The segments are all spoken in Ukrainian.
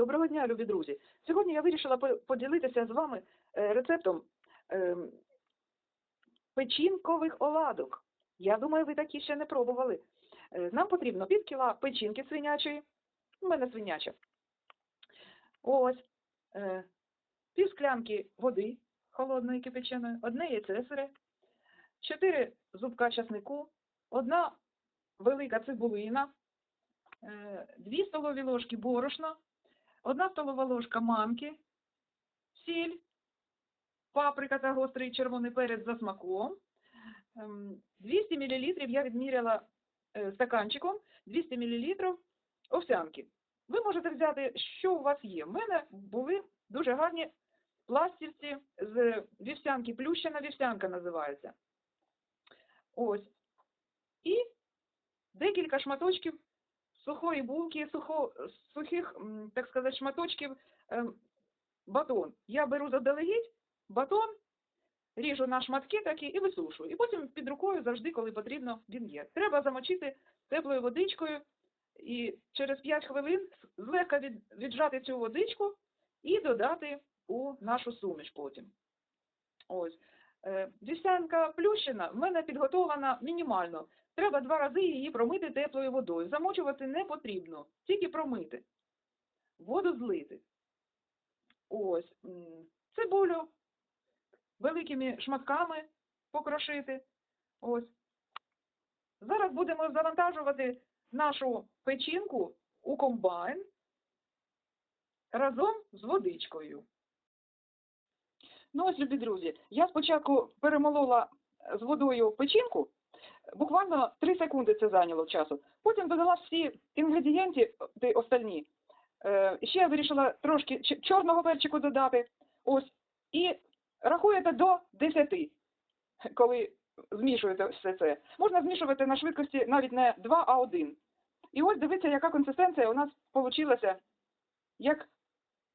Доброго дня, любі друзі. Сьогодні я вирішила поділитися з вами е, рецептом ем, печінкових оладок. Я думаю, ви такі ще не пробували. Е, Нам потрібно пів кіла печінки свинячої, у мене свиняча. Ось, е, пів склянки води холодної кипяченої, одне яйце сире, чотири зубка часнику, одна велика цибулина, дві столові ложки борошна, Одна столова ложка манки, сіль, паприка та гострий червоний перець за смаком. Ем, 200 мл я відміряла е, стаканчиком, 200 мл овсянки. Ви можете взяти, що у вас є. В мене були дуже гарні пластівці з вівсянки, плющена вівсянка називається. Ось. І декілька шматочків сухої булки, сухо, сухих, так сказати, шматочків ем, батон. Я беру заздалегідь батон, ріжу на шматки такі і висушую. І потім під рукою завжди, коли потрібно, він є. Треба замочити теплою водичкою і через 5 хвилин злегка від, віджати цю водичку і додати у нашу суміш потім. Ось. Е, Вівсянка плющена в мене підготовлена мінімально. Треба два рази її промити теплою водою. Замочувати не потрібно, тільки промити. Воду злити. Ось. Цибулю великими шматками покрошити. Ось. Зараз будемо завантажувати нашу печінку у комбайн разом з водичкою. Ну ось, любі друзі, я спочатку перемолола з водою печінку, буквально 3 секунди це зайняло часу. Потім додала всі інгредієнти ті остальні. Е, ще я вирішила трошки чорного перчику додати. Ось. І рахуєте до 10, коли змішуєте все це. Можна змішувати на швидкості навіть не 2, а 1. І ось дивіться, яка консистенція у нас вийшла, як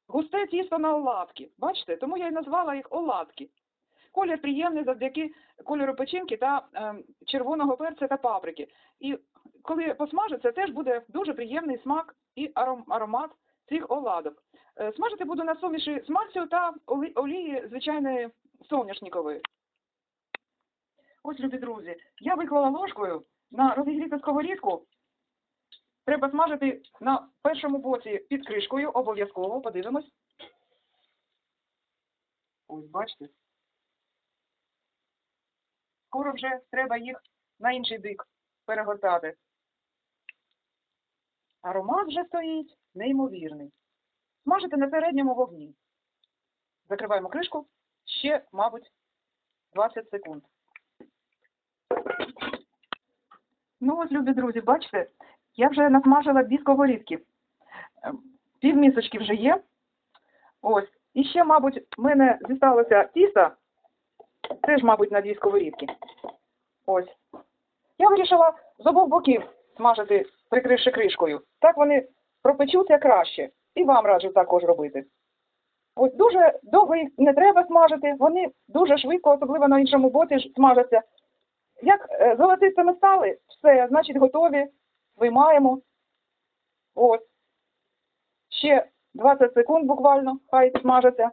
густе тісто на оладки. Бачите? Тому я і назвала їх оладки. Колір приємний завдяки кольору печінки та ем, червоного перця та паприки. І коли посмажиться, теж буде дуже приємний смак і аром- аромат цих оладок. Е, Смажити буду на суміші смальцю та олі- олії звичайної соняшникової. Ось, любі друзі, я виклала ложкою на розігріту сковорідку. Треба смажити на першому боці під кришкою, обов'язково, подивимось. Ось, бачите. Скоро вже треба їх на інший бік перегортати. Аромат вже стоїть неймовірний. Смажити на середньому вогні. Закриваємо кришку ще, мабуть, 20 секунд. Ну ось, любі друзі, бачите, я вже насмажила дві сковорідки. Ем, Пів місочки вже є. Ось. І ще, мабуть, в мене зісталося тісто, теж, мабуть, на дві сковорідки. Ось. Я вирішила з обох боків смажити, прикривши кришкою. Так вони пропечуться краще. І вам раджу також робити. Ось дуже довго їх не треба смажити, вони дуже швидко, особливо на іншому боці смажаться. Як е, золотистими стали, все, значить готові, виймаємо. Ось. Ще 20 секунд буквально, хай смажаться.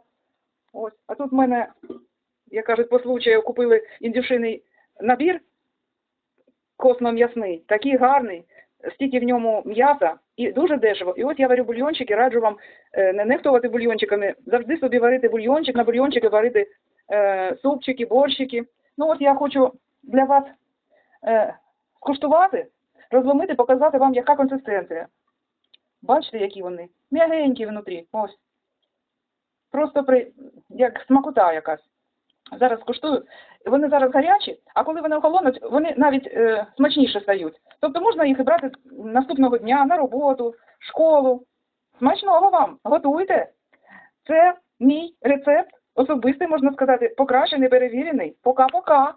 Ось. А тут в мене, як кажуть, по случаю купили індюшиний набір косно-м'ясний, такий гарний, стільки в ньому м'яса і дуже дешево. І от я варю бульйончики, раджу вам е, не нехтувати бульйончиками, завжди собі варити бульйончик, на бульйончики варити е, супчики, борщики. Ну от я хочу для вас е, скуштувати, розломити, показати вам, яка консистенція. Бачите, які вони? М'ягенькі внутрі. Ось. Просто при, як смакота якась. Зараз скуштую. Вони зараз гарячі, а коли вони охолонуть, вони навіть е, смачніше стають. Тобто можна їх брати наступного дня на роботу, школу. Смачного вам! Готуйте! Це мій рецепт, особистий, можна сказати, покращений, перевірений. Пока-пока!